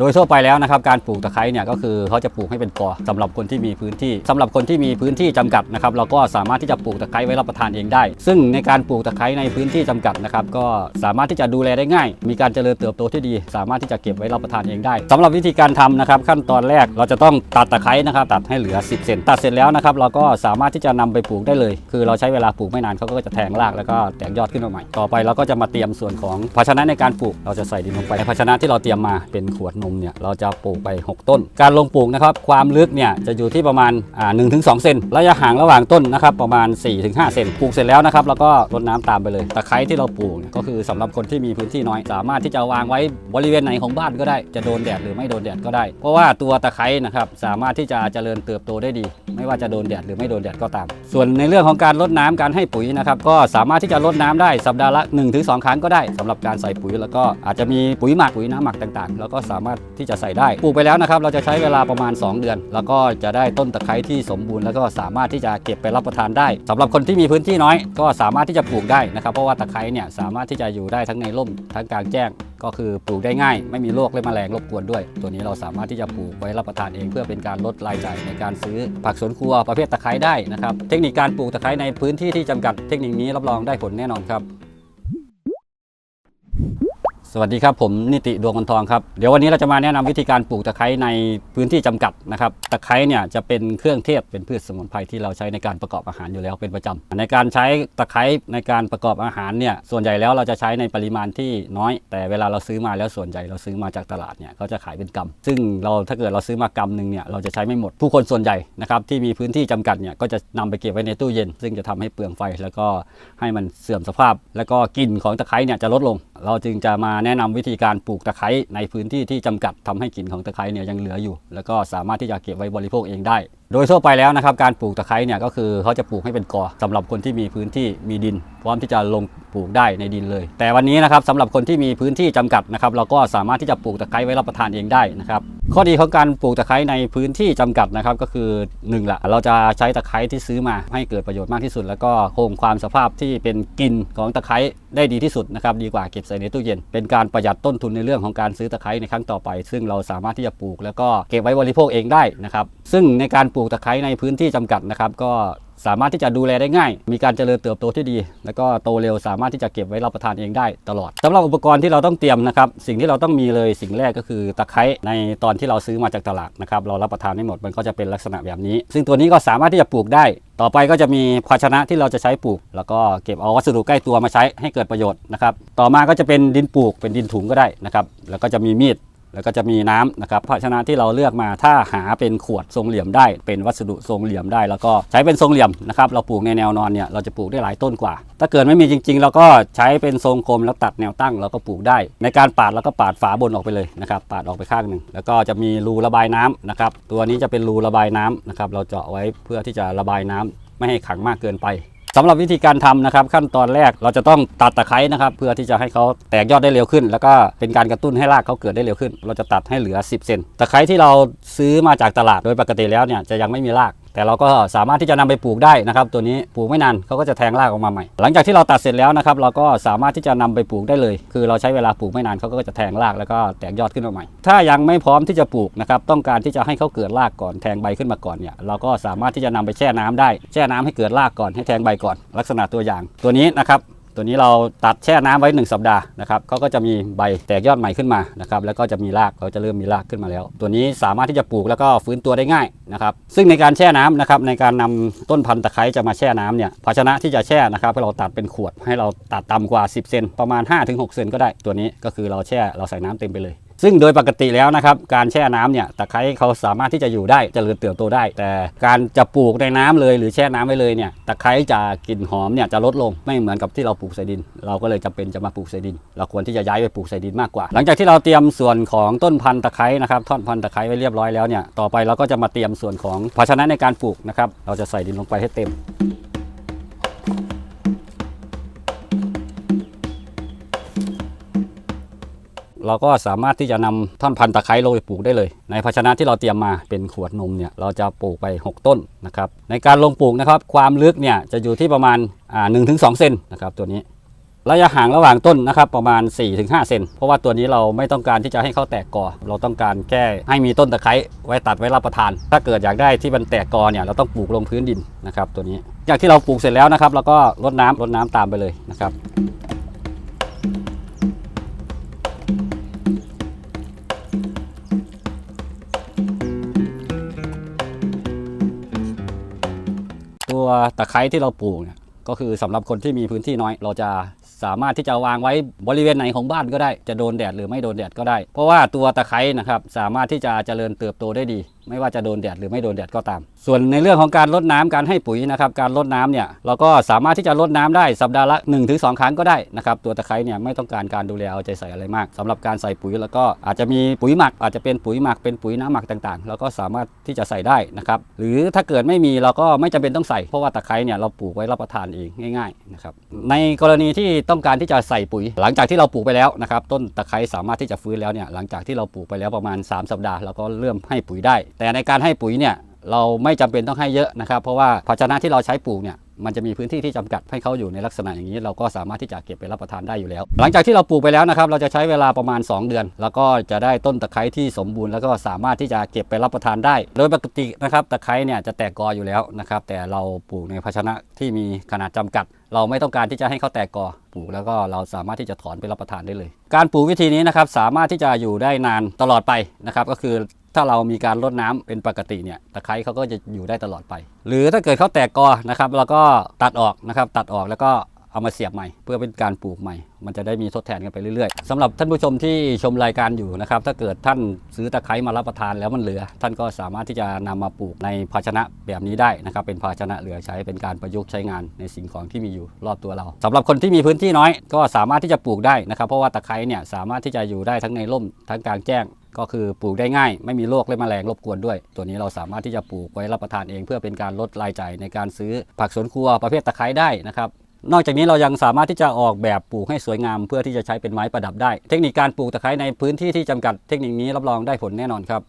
โดยทั่วไปแล้วนะครับการปลูกตะไคร้เนี่ยก็คือเขาจะปลูกให้เป็นกอสำหรับคนที่มีพื้นที่สำหรับคนที่มีพื้นที่จำกัดนะครับเราก็สามารถที่จะปลูกตะไคร้ไว้รับประทานเองได้ ซึ่งในการปลูกตะไคร้ในพื้นที่จำกัดนะครับก็สามารถที่จะดูแลได้ง่าย มีการเจริญเติบโตที่ดี สามารถที่จะเก็บไว้รับประทานเองได้สำหรับวิธีการทำนะครับขั้นตอนแรกเราจะต้องตัดตะไคร้นะครับตัดให้เหลือ 10 เซนตัดเสร็จแล้วนะครับเราก็สามารถที่จะนำไปปลูกได้เลย คือเราใช้เวลาปลูกไม่นานเขาก็จะแทงรากแล้วก็แตกยอดขึ้นมาใหม่ต่อไปเราก็จะมาเตรียมส่วนของภาชนะในการปลูกเราจะใส่ดินลงไปในภาชนะที่เราเตรียมมาเป็นขวดนมเนี่ยเราจะปลูกไป 6 ต้น การลงปลูกนะครับความลึกเนี่ยจะอยู่ที่ประมาณอ่า1-2เซนระยะห่างระหว่างต้นนะครับประมาณ 4-5 เซนปลูกเสร็จแล้วนะครับแล้วก็รดน้ำตามไปเลยตะไคร้ที่เราปลูกเนี่ยก็คือสำหรับคนที่มีพื้นที่น้อย สามารถที่จะวางไว้บริเวณไหนของบ้านก็ได้ จะโดนแดดหรือไม่โดนแดดก็ได้ เพราะว่าตัวตะไคร้นะครับสามารถที่จะเจริญเติบโตได้ดี ไม่ว่าจะโดนแดดหรือไม่โดนแดดก็ตาม ส่วนในเรื่องของการลดน้ำการให้ปุ๋ยนะครับก็สามารถที่จะลดน้ำได้สัปดาห์ละ1-2 ครั้งก็ได้สำหรับการใส่ปุ๋ยแล้วก็อาจจะมีปุ๋ยหมักปุ๋ยน้ำหมักต่างๆ แล้วก็สามารถที่จะใส่ได้ปลูกไปแล้วนะครับเราจะใช้เวลาประมาณ 2 เดือน แล้วก็จะได้ต้นตะไคร้ที่สมบูรณ์แล้วก็สามารถที่จะเก็บไปรับประทานได้สำหรับคนที่มีพื้นที่น้อย ก็สามารถที่จะปลูกได้นะครับ เพราะว่าตะไคร้เนี่ยสามารถที่จะอยู่ได้ทั้งในร่มทั้งกลางแจ้ง ก็คือปลูกได้ง่าย ไม่มีโรคและแมลงรบกวนด้วย ตัวนี้เราสามารถที่จะปลูกไว้รับประทานเอง เพื่อเป็นการลดรายจ่ายในการซื้อผักสวนครัวประเภทตะไคร้ได้นะครับเทคนิคการปลูกตะไคร้ในพื้นที่ที่จำกัดเทคนิคนี้รับรองได้ผลแน่นอนครับ สวัสดีครับผมนิติดวงวันทองครับเดี๋ยววันนี้เราจะมาแนะนำวิธีการปลูกตะไคร้ในพื้นที่จำกัดนะครับตะไคร้เนี่ยจะเป็นเครื่องเทศเป็นพืชสมุนไพรที่เราใช้ในการประกอบอาหารอยู่แล้วเป็นประจำในการใช้ตะไคร้ในการประกอบอาหารเนี่ยส่วนใหญ่แล้วเราจะใช้ในปริมาณที่น้อย แต่เวลาเราซื้อมาแล้วส่วนใหญ่เราซื้อมาจากตลาดเนี่ยเขาจะขายเป็นกำซึ่งเราถ้าเกิดเราซื้อมากำหนึ่งเนี่ยเราจะใช้ไม่หมดผู้คนส่วนใหญ่นะครับที่มีพื้นที่จำกัดเนี่ยก็จะนำไปเก็บไว้ในตู้เย็น ซึ่งจะทำให้เปลืองไฟ แล้วก็ให้มันเสื่อมสภาพ แล้วก็กลิ่นของตะไคร้เนี่ยจะลดลง เราจึงจะมาแนะนำวิธีการปลูกตะไคร้ในพื้นที่ที่จำกัดทำให้กลิ่นของตะไคร้เนี่ยยังเหลืออยู่ แล้วก็สามารถที่จะเก็บไว้บริโภคเองได้ โดยทั่วไปแล้วนะครับการปลูกตะไคร้เนี่ยก็คือเขาจะปลูกให้เป็นกอสำหรับคนที่มีพื้นที่มีดิน พร้อมที่จะลงปลูกได้ในดินเลย แต่วันนี้นะครับสำหรับคนที่มีพื้นที่จำกัดนะครับเราก็สามารถที่จะปลูกตะไคร้ไว้รับประทานเองได้นะครับ ข้อดีของการปลูกตะไคร้ในพื้นที่จำกัดนะครับก็คือหนึ่งละเราจะใช้ตะไคร้ที่ซื้อมาให้เกิดประโยชน์มากที่สุด แล้วก็คงความสภาพที่เป็นกลิ่นของตะไคร้ได้ดีที่สุดนะครับดีกว่าเก็บใส่ในตู้เย็น เป็นการประหยัดต้นทุนในเรื่องของการซื้อตะไคร้ในครั้งต่อไป ซึ่งเราสามารถที่จะปลูก แล้วก็เก็บไว้บริโภคเองได้นะครับซึ่งในการปลูกตะไคร้ในพื้นที่จำกัดนะครับก็ สามารถที่จะดูแลได้ง่าย มีการเจริญเติบโตที่ดี แล้วก็โตเร็วสามารถที่จะเก็บไว้รับประทานเองได้ตลอดสำหรับอุปกรณ์ที่เราต้องเตรียมนะครับ สิ่งที่เราต้องมีเลยสิ่งแรกก็คือตะไคร้ในตอนที่เราซื้อมาจากตลาดนะครับ เรารับประทานไม่หมดมันก็จะเป็นลักษณะแบบนี้ ซึ่งตัวนี้ก็สามารถที่จะปลูกได้ ต่อไปก็จะมีภาชนะที่เราจะใช้ปลูก แล้วก็เก็บเอาวัสดุใกล้ตัวมาใช้ให้เกิดประโยชน์นะครับ ต่อมาก็จะเป็นดินปลูกเป็นดินถุงก็ได้นะครับ แล้วก็จะมีมีด แล้วก็จะมีน้ำนะครับภาชนะที่เราเลือกมาถ้าหาเป็นขวดทรงเหลี่ยมได้ เป็นวัสดุทรงเหลี่ยมได้ แล้วก็ใช้เป็นทรงเหลี่ยมนะครับเราปลูกในแนวนอนเนี่ยเราจะปลูกได้หลายต้นกว่า ถ้าเกิดไม่มีจริง ๆ เราก็ใช้เป็นทรงกลมแล้วตัดแนวตั้งเราก็ปลูกได้ ในการปาดเราก็ปาดฝาบนออกไปเลยนะครับปาดออกไปข้างหนึ่งแล้วก็จะมีรูระบายน้ำนะครับตัวนี้จะเป็นรูระบายน้ำนะครับเราเจาะไว้เพื่อที่จะระบายน้ำไม่ให้ขังมากเกินไป สำหรับวิธีการทำนะครับ ขั้นตอนแรกเราจะต้องตัดตะไคร้นะครับ เพื่อที่จะให้เขาแตกยอดได้เร็วขึ้น แล้วก็เป็นการกระตุ้นให้รากเขาเกิดได้เร็วขึ้น เราจะตัดให้เหลือ 10 เซนตะไคร้ที่เราซื้อมาจากตลาดโดยปกติแล้วเนี่ยจะยังไม่มีราก แต่เราก็สามารถที่จะนำไปปลูกได้นะครับ ตัวนี้ปลูกไม่นานเขาก็จะแทงรากออกมาใหม่ หลังจากที่เราตัดเสร็จแล้วนะครับ เราก็สามารถที่จะนำไปปลูกได้เลย คือเราใช้เวลาปลูกไม่นานเขาก็จะแทงรากแล้วก็แตกยอดขึ้นมาใหม่ ถ้ายังไม่พร้อมที่จะปลูกนะครับ ต้องการที่จะให้เขาเกิดรากก่อนแทงใบขึ้นมาก่อนเนี่ย เราก็สามารถที่จะนำไปแช่น้ำได้ แช่น้ำให้เกิดรากก่อนให้แทงใบก่อน ลักษณะตัวอย่างตัวนี้นะครับ ตัวนี้เราตัดแช่น้ำไว้ 1 สัปดาห์นะครับเขาก็จะมีใบแตกยอดใหม่ขึ้นมานะครับแล้วก็จะมีรากเขาจะเริ่มมีรากขึ้นมาแล้ว ตัวนี้สามารถที่จะปลูกแล้วก็ฟื้นตัวได้ง่ายนะครับซึ่งในการแช่น้ำนะครับในการนำต้นพันธุ์ตะไคร้จะมาแช่น้ำเนี่ยภาชนะที่จะแช่นะครับให้เราตัดเป็นขวดให้เราตัดต่ำกว่า 10 เซนประมาณ 5-6 เซนก็ได้ตัวนี้ก็คือเราแช่เราใส่น้ำเต็มไปเลย ซึ่งโดยปกติแล้วนะครับการแช่น้ำเนี่ยตะไคร้เขาสามารถที่จะอยู่ได้จเจริญเติบโตได้ แต่การจะปลูกในน้ำเลยหรือแช่น้ำไว้เลยเนี่ยตะไคร้จะกลิ่นหอมเนี่ยจะลดลงไม่เหมือนกับที่เราปลูกใส่ดิน เราก็เลยจำเป็นจะมาปลูกใส่ดิน เราควรที่จะย้ายไปปลูกใส่ดินมากกว่า หลังจากที่เราเตรียมส่วนของต้นพันธุ์ตะไคร้นะครับท่อนพันธุ์ตะไคร้ไว้เรียบร้อยแล้วเนี่ยต่อไปเราก็จะมาเตรียมส่วนของภาชนะในการปลูกนะครับเราจะใส่ดินลงไปให้เต็ม เราก็สามารถที่จะนำท่อนพันธุ์ตะไคร้ลงไปปลูกได้เลย ในภาชนะที่เราเตรียมมาเป็นขวดนมเนี่ยเราจะปลูกไป 6 ต้นนะครับในการลงปลูกนะครับความลึกเนี่ยจะอยู่ที่ประมาณอ่าหนึ่งถึงสองเซนนะครับตัวนี้ระยะห่างระหว่างต้นนะครับประมาณ 4-5 เซนเพราะว่าตัวนี้เราไม่ต้องการที่จะให้เขาแตกกอ เราต้องการแค่ให้มีต้นตะไคร้ไว้ตัดไว้รับประทาน ถ้าเกิดอยากได้ที่มันแตกกอเนี่ยเราต้องปลูกลงพื้นดินนะครับตัวนี้ จากที่เราปลูกเสร็จแล้วนะครับเราก็รดน้ำรดน้ำตามไปเลยนะครับ ตะไคร้ที่เราปลูกเนี่ยก็คือสำหรับคนที่มีพื้นที่น้อย เราจะสามารถที่จะวางไว้บริเวณไหนของบ้านก็ได้ จะโดนแดดหรือไม่โดนแดดก็ได้ เพราะว่าตัวตะไคร้นะครับสามารถที่จะเจริญเติบโตได้ดีไม่ว่าจะโดนแดดหรือไม่โดนแดดก็ตาม ส่วนในเรื่องของการลดน้ำการให้ปุ๋ยนะครับการลดน้ำเนี่ยเราก็สามารถที่จะลดน้ำได้สัปดาห์ละ 1-2ถึงครั้งก็ได้นะครับตัวตะไคร้เนี่ยไม่ต้องการการดูแลเอาใจใส่อะไรมากสำหรับการใส่ปุ๋ยแล้วก็อาจจะมีปุ๋ยหมัก อาจจะเป็นปุ๋ยหมักเป็นปุ๋ยน้ำหมักต่างๆ เราก็สามารถที่จะใส่ได้นะครับหรือถ้าเกิดไม่มีเราก็ไม่จำเป็นต้องใส่เพราะว่าตะไคร้เนี่ยเราปลูกไว้รับประทานเองง่ายๆนะครับในกรณีที่ต้องการที่จะใส่ปุ๋ย หลังจากที่เราปลูกไปแล้วนะครับต้นตะไคร้สามารถที่จะฟื้นแล้วเนี่ยหลังจากที่เราปลูกไปแล้วประมาณ 3 สัปดาห์เราก็เริ่มให้ปุ๋ยได้แต่ในการให้ปุ๋ยเนี่ยเราไม่จำเป็นต้องให้เยอะนะครับเพราะว่าภาชนะที่เราใช้ปลูกเนี่ยมันจะมีพื้นที่ที่จำกัดให้เขาอยู่ในลักษณะอย่างนี้ เราก็สามารถที่จะเก็บไปรับประทานได้อยู่แล้ว หลังจากที่เราปลูกไปแล้วนะครับ เราจะใช้เวลาประมาณ 2 เดือน แล้วก็จะได้ต้นตะไคร้ที่สมบูรณ์แล้วก็สามารถที่จะเก็บไปรับประทานได้ โดยปกตินะครับตะไคร้เนี่ยจะแตกกออยู่แล้วนะครับแต่เราปลูกในภาชนะที่มีขนาดจำกัด เราไม่ต้องการที่จะให้เขาแตกกอปลูกแล้วก็เราสามารถที่จะถอนไปรับประทานได้เลย การปลูกวิธีนี้นะครับสามารถที่จะอยู่ได้นานตลอดไปนะครับก็คือ ถ้าเรามีการรดน้ำเป็นปกติเนี่ยตะไคร้เขาก็จะอยู่ได้ตลอดไป หรือถ้าเกิดเขาแตกกอนะครับเราก็ตัดออกนะครับตัดออกแล้วก็เอามาเสียบใหม่ เพื่อเป็นการปลูกใหม่ มันจะได้มีทดแทนกันไปเรื่อยๆสำหรับท่านผู้ชมที่ชมรายการอยู่นะครับ ถ้าเกิดท่านซื้อตะไคร้มารับประทานแล้วมันเหลือ ท่านก็สามารถที่จะนำมาปลูกในภาชนะแบบนี้ได้นะครับ เป็นภาชนะเหลือใช้เป็นการประยุกต์ใช้งานในสิ่งของที่มีอยู่รอบตัวเราสำหรับคนที่มีพื้นที่น้อย ก็สามารถที่จะปลูกได้นะครับ เพราะว่าตะไคร้เนี่ยสามารถที่จะอยู่ได้ทั้งในร่มทั้งกลางแจ้ง ก็คือปลูกได้ง่าย ไม่มีโรคและแมลงรบกวนด้วย ตัวนี้เราสามารถที่จะปลูกไว้รับประทานเอง เพื่อเป็นการลดรายจ่ายในการซื้อผักสวนครัวประเภทตะไคร้ได้นะครับนอกจากนี้เรายังสามารถที่จะออกแบบปลูกให้สวยงาม เพื่อที่จะใช้เป็นไม้ประดับได้ เทคนิคการปลูกตะไคร้ในพื้นที่ที่จำกัดเทคนิคนี้รับรองได้ผลแน่นอนครับ